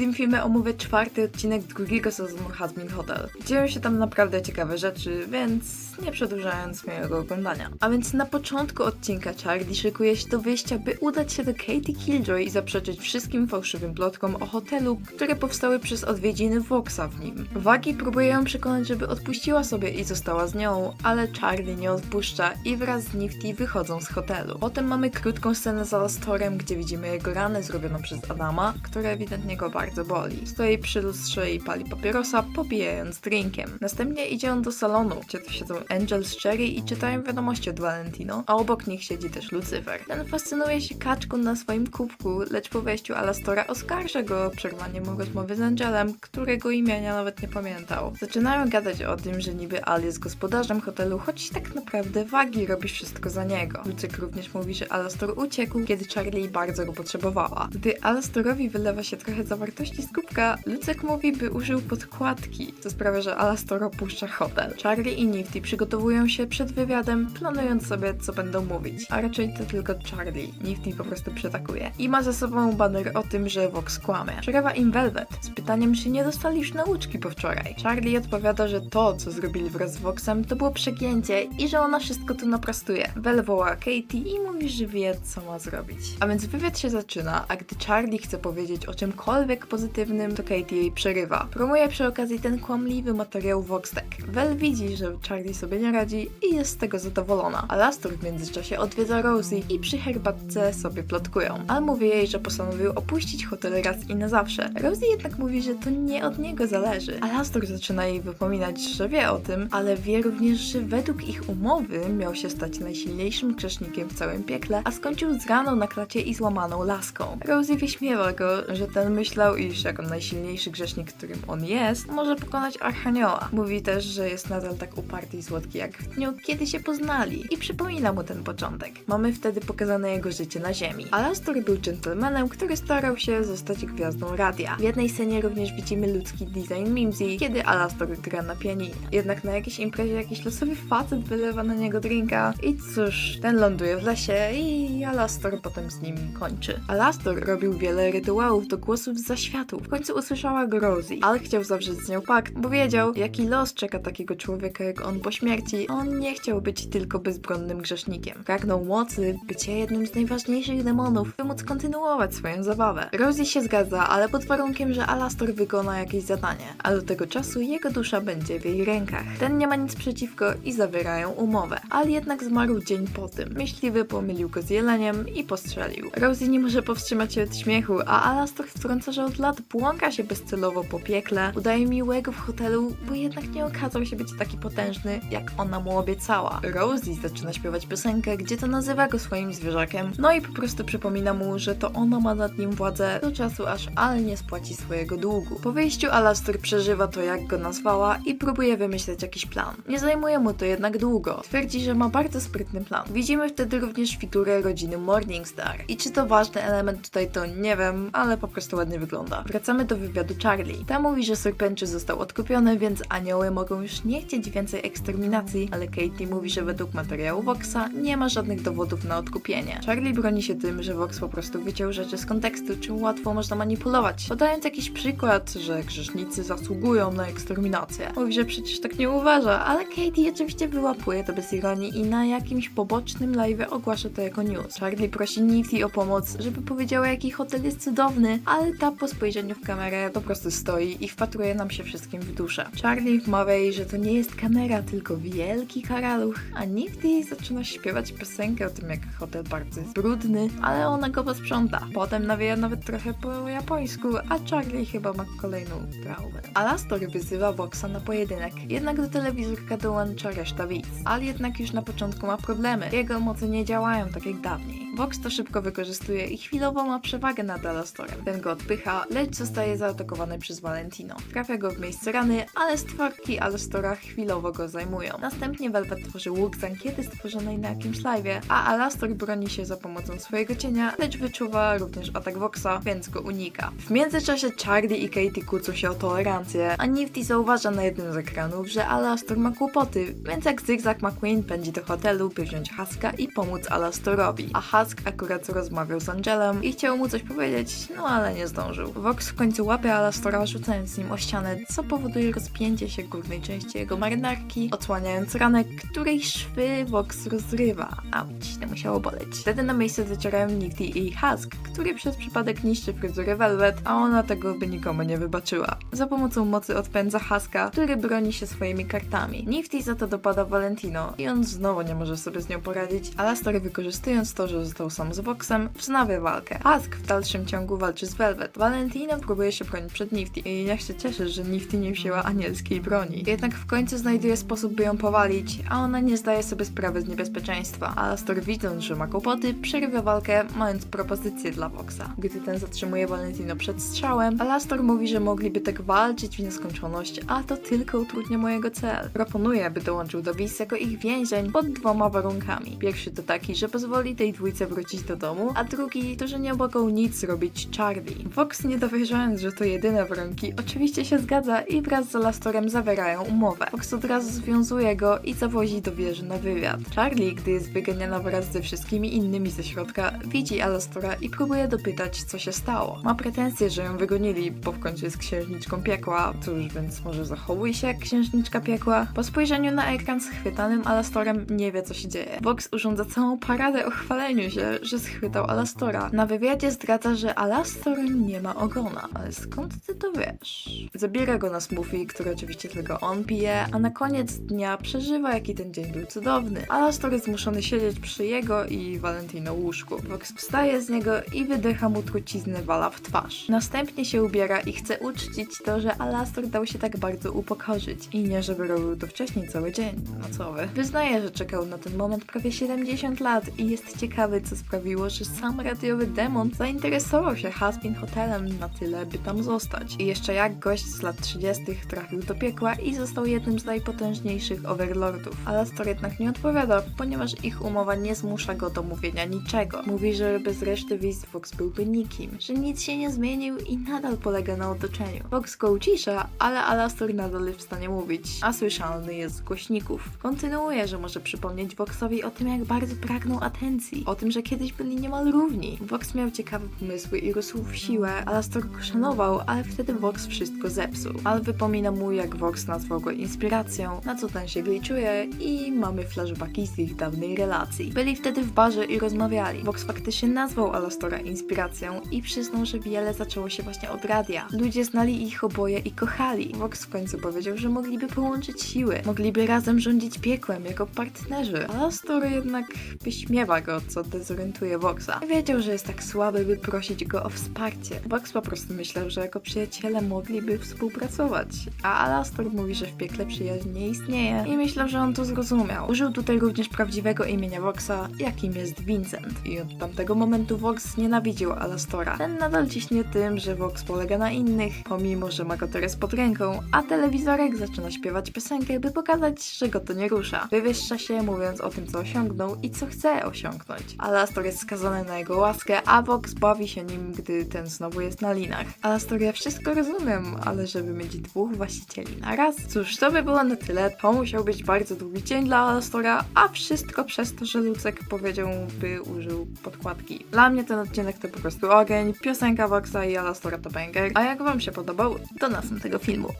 tym filmie omówię czwarty odcinek drugiego sezonu Hazmin Hotel. Dzieją się tam naprawdę ciekawe rzeczy, więc nie przedłużając mojego oglądania. A więc na początku odcinka Charlie szykuje się do wyjścia, by udać się do Katie Killjoy i zaprzeczyć wszystkim fałszywym plotkom o hotelu, które powstały przez odwiedziny Voxa w nim. Wagi próbuje ją przekonać, żeby odpuściła sobie i została z nią, ale Charlie nie odpuszcza i wraz z Nifty wychodzą z hotelu. Potem mamy krótką scenę z Alastorem, gdzie widzimy jego ranę zrobioną przez Adama, która ewidentnie go bardzo boli. Stoi przy lustrze i pali papierosa, popijając drinkiem. Następnie idzie on do salonu, gdzie tu siedzą Angel z Cherry i czytają wiadomości od Valentino, a obok nich siedzi też Lucifer. Ten fascynuje się kaczką na swoim kubku, lecz po wejściu Alastora oskarża go o przerwanie mu rozmowy z Angelem, którego imienia nawet nie pamiętał. Zaczynają gadać o tym, że niby Al jest gospodarzem hotelu, choć tak naprawdę Wagi robi wszystko za niego. Lucek również mówi, że Alastor uciekł, kiedy Charlie bardzo go potrzebowała. Gdy Alastorowi wylewa się trochę zawartości z kubka, Lucek mówi, by użył podkładki, co sprawia, że Alastor opuszcza hotel. Charlie i Nifty przygotowują się przed wywiadem, planując sobie, co będą mówić. A raczej to tylko Charlie. Nifty po prostu przetakuje. I ma ze sobą baner o tym, że Vox kłamie. Przerywa im Velvet z pytaniem, czy nie dostali już nauczki po wczoraj. Charlie odpowiada, że to, co zrobili wraz z Voxem, to było przegięcie i że ona wszystko tu naprostuje. Vel woła Katie i mówi, że wie, co ma zrobić. A więc wywiad się zaczyna, a gdy Charlie chce powiedzieć o czymkolwiek pozytywnym, to Katie jej przerywa. Promuje przy okazji ten kłamliwy materiał Voxtek. Vel widzi, że Charlie sobie nie radzi i jest z tego zadowolona. A Lastor w międzyczasie odwiedza Rosie i przy herbatce sobie plotkują. Al mówi jej, że postanowił opuścić hotel raz i na zawsze. Rosie jednak mówi, że to nie od niego zależy. A Lastor zaczyna jej wypominać, że wie o tym, ale wie również, że według ich umowy miał się stać najsilniejszym grzesznikiem w całym piekle, a skończył z raną na klacie i złamaną laską. Rosie wyśmiewa go, że ten myślał, iż jako najsilniejszy grzesznik, którym on jest, może pokonać Archanioła. Mówi też, że jest nadal tak uparty i słodki jak w dniu, kiedy się poznali i przypomina mu ten początek. Mamy wtedy pokazane jego życie na ziemi. Alastor był gentlemanem, który starał się zostać gwiazdą radia. W jednej scenie również widzimy ludzki design Mimsy, kiedy Alastor gra na pianinie. Jednak na jakiejś imprezie jakiś losowy facet wylewa na niego drinka i cóż, ten ląduje w lesie i Alastor potem z nim kończy. Alastor robił wiele rytuałów do głosów z zaświatów. W końcu usłyszała go Rosie, ale chciał zawrzeć z nią pakt, bo wiedział, jaki los czeka takiego człowieka jak on po śmierci. On nie chciał być tylko bezbronnym grzesznikiem. Pragnął mocy, bycia jednym z najważniejszych demonów, by móc kontynuować swoją zabawę. Rosie się zgadza, ale pod warunkiem, że Alastor wykona jakieś zadanie, a do tego czasu jego dusza będzie w jej rękach. Ten nie ma nic przeciwko i zawierają umowę, ale jednak zmarł dzień po tym. Myśliwy pomylił go z jeleniem i postrzelił. Rosie nie może powstrzymać się od śmiechu, a Alastor wtrąca, że od lat błąka się bezcelowo po piekle, udaje miłego w hotelu, bo jednak nie okazał się być taki potężny, jak ona mu obiecała. Rosie zaczyna śpiewać piosenkę, gdzie to nazywa go swoim zwierzakiem, no i po prostu przypomina mu, że to ona ma nad nim władzę do czasu, aż Al nie spłaci swojego długu. Po wyjściu Alastor przeżywa to, jak go nazwała i próbuje wymyśleć jakiś plan. Nie zajmuje mu to jednak długo. Twierdzi, że ma bardzo sprytny plan. Widzimy wtedy również figurę rodziny Morningstar. I czy to ważny element tutaj, to nie wiem, ale po prostu ładnie wygląda. Wracamy do wywiadu Charlie. Ta mówi, że Serpenczy został odkupiony, więc anioły mogą już nie chcieć więcej eksterminacji, ale Katie mówi, że według materiału Voxa nie ma żadnych dowodów na odkupienie. Charlie broni się tym, że Vox po prostu wyciął rzeczy z kontekstu, czym łatwo można manipulować, podając jakiś przykład, że grzesznicy zasługują na eksterminację. Mówi, że przecież tak nie uważa, ale Katie oczywiście wyłapuje to bez ironii i na jakimś pobocznym live ogłasza to jako news. Charlie prosi Nifty o pomoc, żeby powiedziała jaki hotel jest cudowny, ale ta po spojrzeniu w kamerę po prostu stoi i wpatruje nam się wszystkim w duszę. Charlie wmawia że to nie jest kamera, tylko wielki karaluch, a Nifty zaczyna śpiewać piosenkę o tym jak hotel bardzo jest brudny, ale ona go posprząta. Potem nawija nawet trochę po japońsku, a Charlie chyba ma kolejną traumę. Alastor wyzywa Voxa na pojedynek, jednak do telewizorka dołącza reszta widz. Al jednak już na początku ma problemy. Jego moce nie działają tak jak dawniej. Vox to szybko wykorzystuje i chwilowo ma przewagę nad Alastorem. Ten go odpycha, lecz zostaje zaatakowany przez Valentino. Trafia go w miejsce rany, ale stworki Alastora chwilowo go zajmują. Następnie Velvet tworzy łuk z ankiety stworzonej na jakimś live'ie, a Alastor broni się za pomocą swojego cienia, lecz wyczuwa również atak Voxa, więc go unika. W międzyczasie Charlie i Katie kłócą się o tolerancję, a Nifty zauważa na jednym z ekranów, że Alastor ma kłopoty, więc jak Zygzak McQueen pędzi do hotelu, by wziąć Haska i pomóc Alastorowi. A Husk akurat rozmawiał z Angelem i chciał mu coś powiedzieć, no ale nie zdążył. Vox w końcu łapie Alastora, rzucając nim o ścianę, co powoduje rozpięcie się górnej części jego marynarki, odsłaniając ranę, której szwy Vox rozrywa. Auć, to musiało boleć. Wtedy na miejsce docierają Nifty i Husk, który przez przypadek niszczy fryzurę Velvet, a ona tego by nikomu nie wybaczyła. Za pomocą mocy odpędza Huska, który broni się swoimi kartami. Nifty za to dopada Valentino i on znowu nie może sobie z nią poradzić. Alastor wykorzystując to, że został sam z Voxem, wznawia walkę. Husk w dalszym ciągu walczy z Velvet. Valentino próbuje się bronić przed Nifty i niech się cieszy, że Nifty nie wzięła anielskiej broni. Jednak w końcu znajduje sposób, by ją powalić, a ona nie zdaje sobie sprawy z niebezpieczeństwa. Alastor widząc, że ma kłopoty, przerywa walkę, mając propozycję dla Voxa. Gdy ten zatrzymuje Valentino przed strzałem, Alastor mówi, że mogliby tak walczyć w nieskończoność, a to tylko utrudnia mojego cel. Proponuje, by dołączył do Wiz jako ich więzień pod dwoma warunkami. Pierwszy to taki, że pozwoli tej dwójce wrócić do domu, a drugi to, że nie mogą nic zrobić Charlie. Fox nie dowierzając, że to jedyne warunki, oczywiście się zgadza i wraz z Alastorem zawierają umowę. Fox od razu związuje go i zawozi do wieży na wywiad. Charlie, gdy jest wyganiana wraz ze wszystkimi innymi ze środka, widzi Alastora i próbuje dopytać, co się stało. Ma pretensje, że ją wygonili, bo w końcu jest księżniczką piekła. Cóż, więc może zachowuj się jak księżniczka piekła. Po spojrzeniu na ekran schwytanym Alastorem nie wie, co się dzieje. Vox urządza całą paradę o chwaleniu się, że schwytał Alastora. Na wywiadzie zdradza, że Alastor nie ma ogona. Ale skąd ty to wiesz? Zabiera go na smoothie, który oczywiście tylko on pije, a na koniec dnia przeżywa, jaki ten dzień był cudowny. Alastor jest zmuszony siedzieć przy jego i Valentino łóżku. Vox wstaje z niego i wydycha mu truciznę wala w twarz. Następnie się ubiera i chce uczcić to, że Alastor dał się tak bardzo upokorzyć. I nie, żeby robił to wcześniej cały dzień nocowy. Wyznaje, że czekał na ten moment prawie 70 lat i jest ciekawy, co sprawiło, że sam radiowy demon zainteresował się Haspin Hotelem na tyle, by tam zostać. I jeszcze jak gość z lat 30. trafił do piekła i został jednym z najpotężniejszych overlordów. Alastor jednak nie odpowiada, ponieważ ich umowa nie zmusza go do mówienia niczego. Mówi, że bez reszty Wiz Vox byłby nikim, że nic się nie zmienił i nadal polega na otoczeniu. Vox go ucisza, ale Alastor nadal jest w stanie mówić, a słyszalny jest z głośników. Kontynuuje, że może przypomnieć Voxowi o tym, jak bardzo pragnął atencji, o tym, że kiedyś byli niemal równi. Vox miał ciekawe pomysły i rósł w siłę, Alastor go szanował, ale wtedy Vox wszystko zepsuł. Al wypomina mu, jak Vox nazwał go inspiracją, na co ten się gliczuje i mamy flashbacki z ich dawnej relacji. Byli wtedy w barze i rozmawiali. Vox faktycznie nazwał Alastora inspiracją i przyznał, że wiele zaczęło się właśnie od radia. Ludzie znali ich oboje i kochali. Vox w końcu powiedział, że mogliby połączyć siły, mogliby razem rządzić piekłem jako partnerzy. Alastor jednak wyśmiewa go, co dezorientuje Voxa. Wiedział, że jest tak słaby, by prosić go o wsparcie. Vox po prostu myślał, że jako przyjaciele mogliby współpracować. A Alastor mówi, że w piekle przyjaźń nie istnieje i myślał, że on to zrozumiał. Użył tutaj również prawdziwego imienia Voxa, jakim jest Vincent. I od tamtego momentu Vox nienawidził Alastora. Ten nadal ciśnie tym, że Vox polega na innych, pomimo, że ma go teraz pod ręką, a telewizorek zaczyna śpiewać piosenkę, by pokazać, że go to nie rusza. Wywyższa się, mówiąc o tym, co osiągnął i co chce osiągnąć. Alastor jest skazany na jego łaskę, a Vox bawi się nim, gdy ten znowu jest na linach. Alastor, ja wszystko rozumiem, ale żeby mieć dwóch właścicieli na raz? Cóż, to by było na tyle. To musiał być bardzo długi dzień dla Alastora, a wszystko przez to, że Lucek powiedział, by użył podkładki. Dla mnie ten odcinek to po prostu ogień, piosenka Voxa i Alastora to banger. A jak wam się podobał, to następnego filmu.